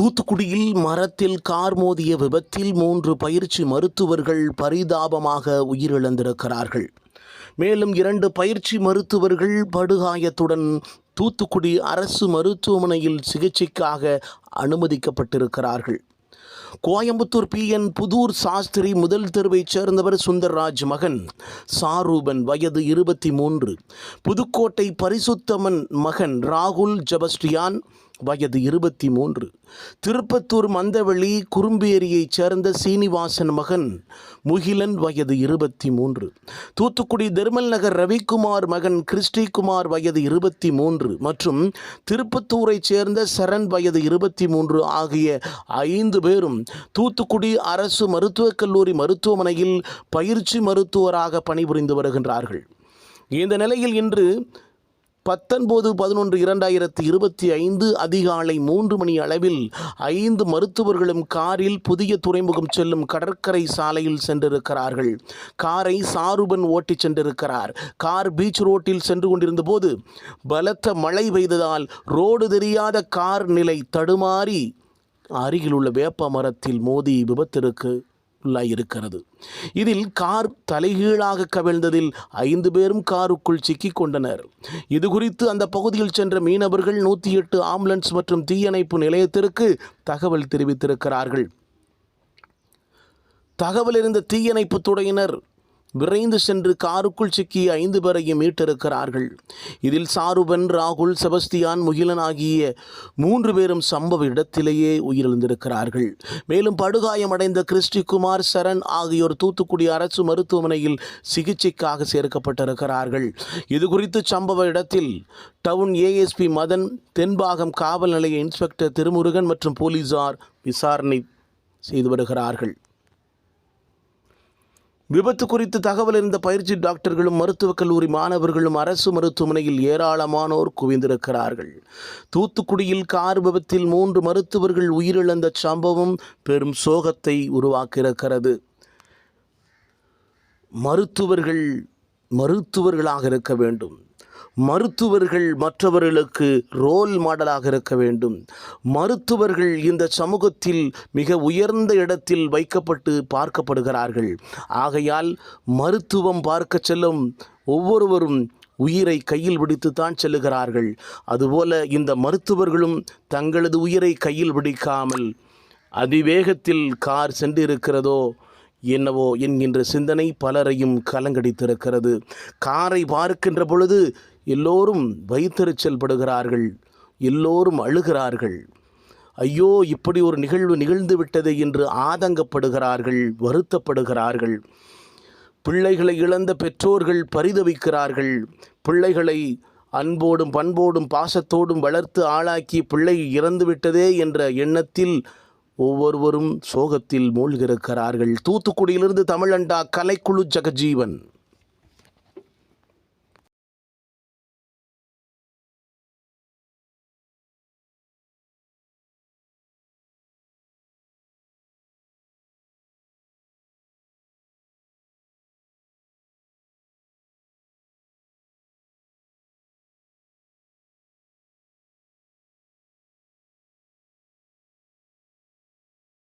தூத்துக்குடியில் மரத்தில் கார் மோதிய விபத்தில் மூன்று பயிற்சி மருத்துவர்கள் பரிதாபமாக உயிரிழந்திருக்கிறார்கள். மேலும் இரண்டு பயிற்சி மருத்துவர்கள் படுகாயத்துடன் தூத்துக்குடி அரசு மருத்துவமனையில் சிகிச்சைக்காக அனுமதிக்கப்பட்டிருக்கிறார்கள். கோயம்புத்தூர் பி என் புதூர் சாஸ்திரி முதல் தெருவைச் சேர்ந்தவர் சுந்தர்ராஜ் மகன் சாரூபன் வயது இருபத்தி மூன்று. புதுக்கோட்டை பரிசுத்தமன் மகன் ராகுல் ஜபஸ்டியான் வயது இருபத்தி மூன்று. திருப்பத்தூர் மந்தவெளி குறும்பேரியைச் சேர்ந்த சீனிவாசன் மகன் முகிலன் வயது இருபத்தி மூன்று. தூத்துக்குடி தெர்மல் நகர் ரவிக்குமார் மகன் கிறிஸ்டிகுமார் வயது இருபத்தி மூன்று மற்றும் திருப்பத்தூரைச் சேர்ந்த சரண் வயது இருபத்தி மூன்று ஆகிய ஐந்து பேரும் தூத்துக்குடி அரசு மருத்துவக் கல்லூரி மருத்துவமனையில் பயிற்சி மருத்துவராக பணிபுரிந்து வருகின்றார்கள். இந்த நிலையில் இன்று பத்தொன்பது பதினொன்று இரண்டாயிரத்தி இருபத்தி ஐந்து அதிகாலை மூன்று மணி அளவில் ஐந்து மருத்துவர்களும் காரில் புதிய துறைமுகம் செல்லும் கடற்கரை சாலையில் சென்றிருக்கிறார்கள். காரை சாருபன் ஓட்டிச் சென்றிருக்கிறார். கார் பீச் ரோட்டில் சென்று கொண்டிருந்த போது பலத்த மழை பெய்ததால் ரோடு தெரியாத கார் நிலை தடுமாறி அருகில் உள்ள வேப்ப மரத்தில் மோதி விபத்திற்கு இருக்கிறது. இதில் கார் தலைகீழாக கவிழ்ந்ததில் ஐந்து பேரும் காருக்குள் சிக்கிக் கொண்டனர் இது குறித்து அந்த பகுதியில் சென்ற மீனவர்கள் நூற்றி எட்டு ஆம்புலன்ஸ் மற்றும் தீயணைப்பு நிலையத்திற்கு தகவல் தெரிவித்திருக்கிறார்கள். தகவல் இருந்த தீயணைப்பு துறையினர் விரைந்து சென்று காருக்குள் சிக்கிய ஐந்து பேரையும் மீட்டிருக்கிறார்கள் இதில் சாருபன் ராகுல் செபஸ்தியான் முகிலன் ஆகிய மூன்று பேரும் சம்பவ இடத்திலேயே உயிரிழந்திருக்கிறார்கள். மேலும் படுகாயமடைந்த கிறிஸ்டிகுமார் சரண் ஆகியோர் தூத்துக்குடி அரசு மருத்துவமனையில் சிகிச்சைக்காக சேர்க்கப்பட்டிருக்கிறார்கள். இதுகுறித்து சம்பவ இடத்தில் டவுன் ஏஎஸ்பி மதன் தென்பாகம் காவல் நிலைய இன்ஸ்பெக்டர் திருமுருகன் மற்றும் போலீசார் விசாரணை செய்து வருகிறார்கள். விபத்து குறித்து தகவல் இருந்த பயிற்சி டாக்டர்களும் மருத்துவக் கல்லூரி மாணவர்களும் அரசு மருத்துவமனையில் ஏராளமானோர் குவிந்திருக்கிறார்கள். தூத்துக்குடியில் கார் விபத்தில் மூன்று மருத்துவர்கள் உயிரிழந்த சம்பவம் பெரும் சோகத்தை உருவாக்கியிருக்கிறது. மருத்துவர்கள் மருத்துவர்களாக இருக்க வேண்டும். மருத்துவர்கள் மற்றவர்களுக்கு ரோல் மாடலாக இருக்க வேண்டும். மருத்துவர்கள் இந்த சமூகத்தில் மிக உயர்ந்த இடத்தில் வைக்கப்பட்டு பார்க்கப்படுகிறார்கள். ஆகையால் மருத்துவம் பார்க்க செல்லும் ஒவ்வொருவரும் உயிரை கையில் பிடித்துத்தான் செல்லுகிறார்கள். அதுபோல இந்த மருத்துவர்களும் தங்களது உயிரை கையில் பிடிக்காமல் அதிவேகத்தில் கார் சென்றிருக்கிறதோ என்னவோ என்கின்ற சிந்தனை பலரையும் கலங்கடித்திருக்கிறது. காரை பார்க்கின்ற பொழுது எல்லோரும் வைத்தறிச்சல் படுகிறார்கள் எல்லோரும் அழுகிறார்கள். ஐயோ இப்படி ஒரு நிகழ்வு நிகழ்ந்து விட்டது என்று ஆதங்கப்படுகிறார்கள் வருத்தப்படுகிறார்கள். பிள்ளைகளை இழந்த பெற்றோர்கள் பரிதவிக்கிறார்கள். பிள்ளைகளை அன்போடும் பண்போடும் பாசத்தோடும் வளர்த்து ஆளாக்கி பிள்ளை இறந்து விட்டதே என்ற எண்ணத்தில் ஒவ்வொருவரும் சோகத்தில் மூழ்கிருக்கிறார்கள் தூத்துக்குடியிலிருந்து தமிழண்டா கலைக்குழு ஜெகஜீவன்.